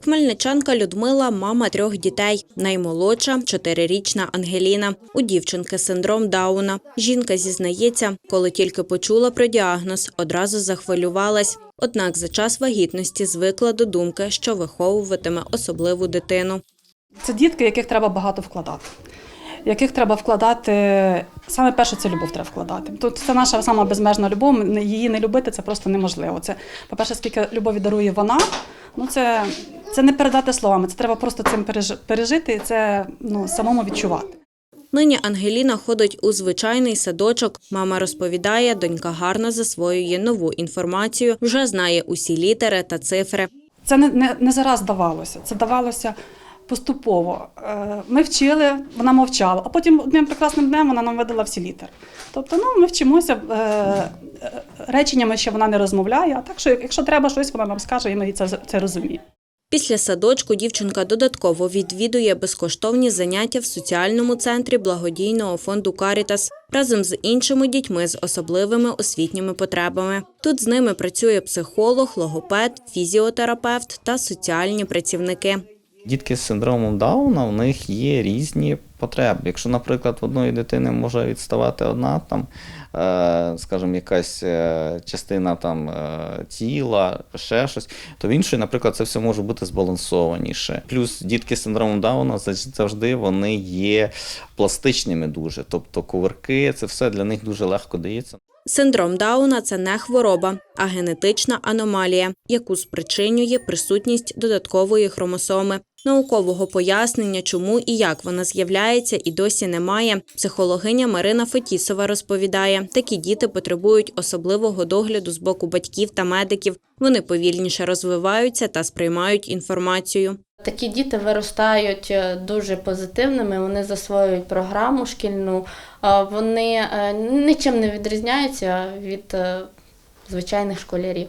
Хмельничанка Людмила мама трьох дітей. Наймолодша чотирирічна Ангеліна. У дівчинки синдром Дауна. Жінка зізнається, коли тільки почула про діагноз, одразу захвилювалась. Однак за час вагітності звикла до думки, що виховуватиме особливу дитину. Це дітки, яких треба багато вкладати. Яких треба вкладати, саме перше, це любов треба вкладати. Тут це наша сама безмежна любов. Її не любити це просто неможливо. Це, по-перше, скільки любові дарує вона, ну це, це не передати словами. Це треба просто цим пережити і це ну, самому відчувати. Нині Ангеліна ходить у звичайний садочок. Мама розповідає, донька гарно засвоює нову інформацію, вже знає усі літери та цифри. Це не, не, не зараз давалося, це давалося поступово. Е, Ми вчили, вона мовчала, а потім одним прекрасним днем вона нам видала всі літери. Тобто, ну, ми вчимося е, е, реченнями, що вона не розмовляє, а так що якщо треба щось, вона нам скаже, і ми це, це розуміємо. Після садочку дівчинка додатково відвідує безкоштовні заняття в соціальному центрі благодійного фонду Карітас разом з іншими дітьми з особливими освітніми потребами. Тут з ними працює психолог, логопед, фізіотерапевт та соціальні працівники. Дітки з синдромом Дауна в них є різні потреби. Якщо, наприклад, в одної дитини може відставати одна там, е, скажімо, якась е, частина там е, тіла, ще щось, то в іншої, наприклад, це все може бути збалансованіше. Плюс дітки з синдромом Дауна зав- завжди вони є пластичними дуже. Тобто ковирки, це все для них дуже легко дається. Синдром Дауна це не хвороба, а генетична аномалія, яку спричинює присутність додаткової хромосоми. Наукового пояснення, чому і як вона з'являється, і досі немає. Психологиня Марина Фетісова розповідає, такі діти потребують особливого догляду з боку батьків та медиків. Вони повільніше розвиваються та сприймають інформацію. Такі діти виростають е, дуже позитивними, вони засвоюють програму шкільну, а вони е, нічим не відрізняються від е, звичайних школярів.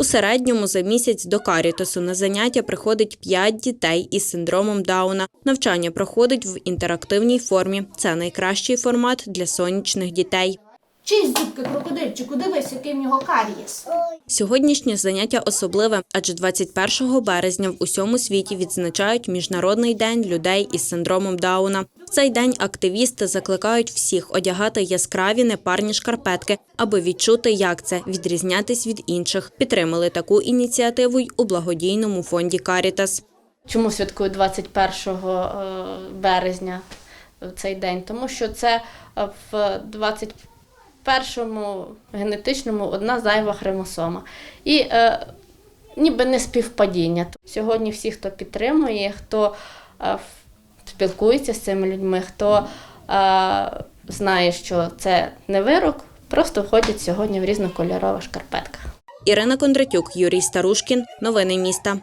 У середньому за місяць до карітосу на заняття приходить 5 дітей із синдромом Дауна. Навчання проходить в інтерактивній формі. Це найкращий формат для сонячних дітей. Чий зубки крокодильчику, дивись, який в нього карієс. Сьогоднішнє заняття особливе, адже 21 березня в усьому світі відзначають міжнародний день людей із синдромом Дауна. В цей день активісти закликають всіх одягати яскраві непарні шкарпетки, аби відчути, як це відрізнятись від інших. Підтримали таку ініціативу й у благодійному фонді Карітас. Чому святкують 21 е, березня цей день? Тому що це е, в 20 першому генетичному одна зайва хромосома. І е, ніби не співпадіння. Сьогодні всі, хто підтримує, хто е, спілкується з цими людьми, хто е, знає, що це не вирок, просто входять сьогодні в різнокольорових шкарпетках. Ірина Кондратюк, Юрій Старушкін, новини міста.